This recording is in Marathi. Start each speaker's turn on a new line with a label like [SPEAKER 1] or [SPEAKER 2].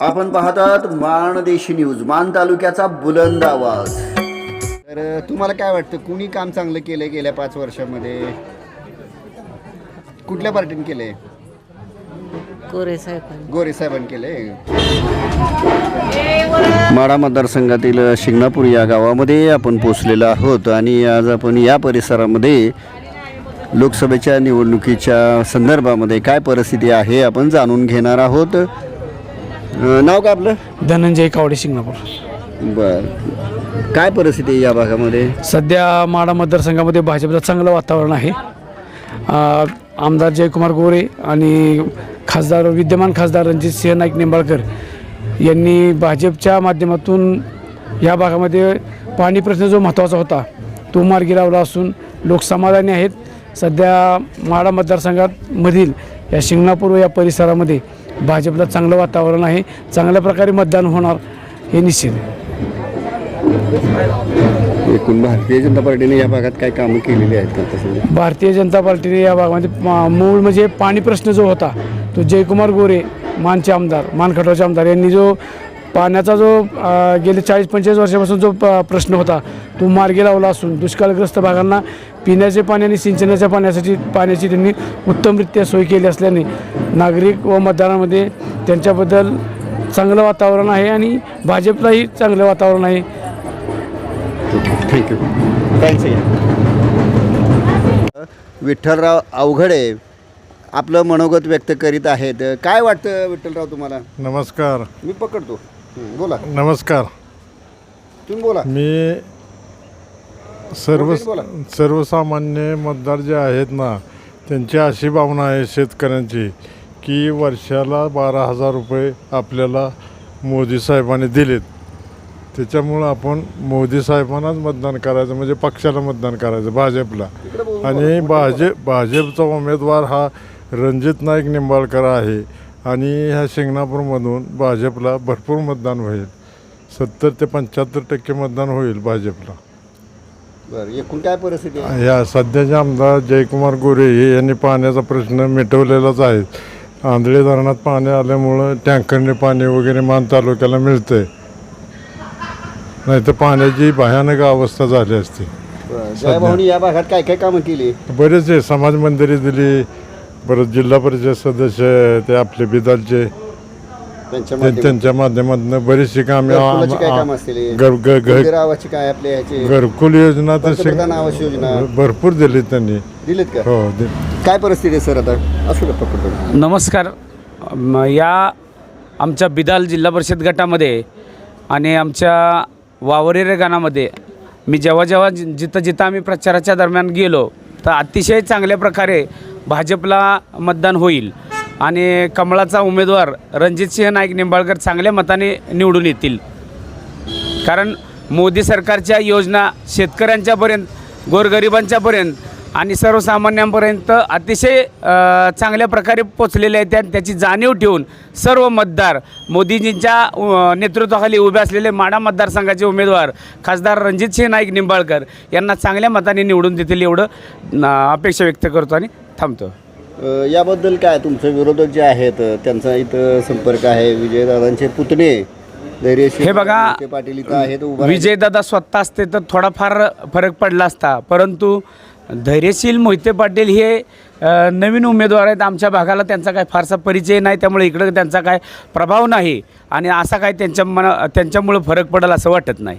[SPEAKER 1] आपण पाहतात माणदेशी न्यूज मान तालुक्याचा बुलंद आवाज. तर तुम्हाला काय वाटतं कुणी काम चांगलं केलंय गेल्या पाच वर्षामध्ये? कुठल्या पार्टीने केलंय?
[SPEAKER 2] कोरे साहेबांनी.
[SPEAKER 1] गोरे साहेबांनी केलंय? माडा मतदारसंघातील शिंगणापूर या गावामध्ये आपण पोचलेलो आहोत आणि आज आपण या परिसरामध्ये लोकसभेच्या निवडणुकीच्या संदर्भामध्ये काय परिस्थिती आहे आपण जाणून घेणार आहोत. अं, नाव का आपलं?
[SPEAKER 3] धनंजय कावडे शिंगणापूर.
[SPEAKER 1] बर. काय परिस्थिती आहे या भागामध्ये?
[SPEAKER 3] सध्या माडा मतदारसंघामध्ये भाजपचं चांगलं वातावरण आहे. आमदार जयकुमार गोरे आणि खासदार विद्यमान खासदार रणजित सिंह नाईक निंबाळकर यांनी भाजपच्या माध्यमातून या भागामध्ये पाणी प्रश्न जो महत्त्वाचा होता तो मार्गी लावला असून लोक समाधानी आहेत. सध्या माडा मतदारसंघात मधील या शिंगणापूर या परिसरामध्ये भाजपला चांगलं वातावरण आहे. चांगल्या प्रकारे मतदान होणार हे निश्चित
[SPEAKER 1] एकूण भारतीय जनता पार्टीने या भागात काय कामं केलेली आहेत का
[SPEAKER 3] भारतीय जनता पार्टीने या भागामध्ये मूळ म्हणजे पाणी प्रश्न जो होता तो जयकुमार गोरे मानचे आमदार मानखटावचे आमदार यांनी जो पाण्याचा जो गेले चाळीस पंचेचाळीस वर्षापासून जो प- प्रश्न होता तो मार्गी लावला असून दुष्काळग्रस्त भागांना पिण्याचे पाणी आणि सिंचनाच्या पाण्यासाठी पाण्याची त्यांनी उत्तमरित्या सोय केली असल्याने नागरिक व मतदारामध्ये त्यांच्याबद्दल चांगलं वातावरण आहे आणि भाजपलाही चांगलं वातावरण आहे.
[SPEAKER 1] थँक्यू. थँक्स विठ्ठलराव अवघडे आपलं मनोगत व्यक्त करीत आहेत. काय वाटतं विठ्ठलराव तुम्हाला?
[SPEAKER 4] नमस्कार.
[SPEAKER 1] मी पकडतो. बोला.
[SPEAKER 4] नमस्कार.
[SPEAKER 1] तुम्ही बोला.
[SPEAKER 4] मी सर्व
[SPEAKER 1] बोला.
[SPEAKER 4] सर्वसामान्य मतदार जे आहेत ना त्यांची अशी भावना आहे शेतकऱ्यांची की वर्षाला बारा हजार रुपये आपल्याला मोदी साहेबांनी दिलेत. त्याच्यामुळं आपण मोदी साहेबांनाच मतदान करायचं म्हणजे पक्षाला मतदान करायचं भाजपला. आणि भाजप भाजपचा उमेदवार हा रणजित नाईक निंबाळकर आहे. आणि ह्या शिंगणापूरमधून भाजपला भरपूर मतदान होईल. सत्तर ते पंच्याहत्तर टक्के मतदान होईल भाजपला.
[SPEAKER 1] बरं एकूण काय परिस्थिती आहे?
[SPEAKER 4] ह्या सध्याचे आमदार जयकुमार गोरे हे यांनी पाण्याचा प्रश्न मिटवलेलाच आहे. आंधळे धरणात पाणी आल्यामुळं टँकरने पाणी वगैरे मान तालुक्याला मिळतंय. नाही तर पाण्याची भयानक अवस्था झाली असती.
[SPEAKER 1] जयभाऊनी या भागात काय काय कामं केली?
[SPEAKER 4] बरेच आहे समाज मंदिरे दिली परत जिल्हा परिषद सदस्य ते आपले बिदालचे
[SPEAKER 1] त्यांच्या
[SPEAKER 4] ते-
[SPEAKER 1] माध्यमातून.
[SPEAKER 4] त्यांच्या माध्यमातून बरीचशी कामे
[SPEAKER 1] घरकुलाची काय कामं असतील
[SPEAKER 4] घर घर- घर-
[SPEAKER 1] गावाची काय आपले ह्याचे
[SPEAKER 4] घरकुल योजना तर
[SPEAKER 1] पंतप्रधान आवास योजना.
[SPEAKER 4] भरपूर दिली त्यांनी.
[SPEAKER 1] दिलेत का?
[SPEAKER 4] हो दि-
[SPEAKER 1] काय परिस्थिती आहे सर आता? असू का पकडतो
[SPEAKER 5] नमस्कार. म- या आमच्या बिदाल जिल्हा परिषद गटामध्ये आणि आमच्या वावरेरे गाणामध्ये मी जेव्हा जेव्हा जि- जिथं जिथं आम्ही प्रचाराच्या दरम्यान गेलो तर अतिशय चांगल्या प्रकारे भाजपला मतदान होईल. आणि कमळाचा उमेदवार रणजितसिंह नाईक निंबाळकर चांगल्या मताने निवडून येतील. कारण मोदी सरकारच्या योजना शेतकऱ्यांच्यापर्यंत गोरगरिबांच्यापर्यंत आणि सर्वसामान्यांपर्यंत अतिशय चांगल्या प्रकारे पोचलेल्या आहेत आणि त्याची जाणीव ठेवून सर्व मतदार मोदीजींच्या नेतृत्वाखाली उभे असलेले माडा मतदारसंघाचे उमेदवार खासदार रणजितसिंह नाईक निंबाळकर यांना चांगल्या मताने निवडून देतील एवढं अपेक्षा व्यक्त करतो आणि थांबतो.
[SPEAKER 1] अ, याबद्दल काय तुमचे विरोधक जे आहेत त्यांचा इथं संपर्क आहे विजयदादांचे पुतणे धैर्यशील
[SPEAKER 5] हे बघा,
[SPEAKER 1] पाटील इथं आहेत उभा.
[SPEAKER 5] विजयदादा स्वतः असते तर थोडाफार फरक पडला असता. परंतु धैर्यशील मोहिते पाटील हे अ, नवीन उमेदवार आहेत आमच्या भागाला त्यांचा काय फारसा परिचय नाही त्यामुळे इकडं त्यांचा काय प्रभाव नाही. आणि असा काय त्यांच्या मना त्यांच्यामुळं फरक पडेल असं वाटत नाही.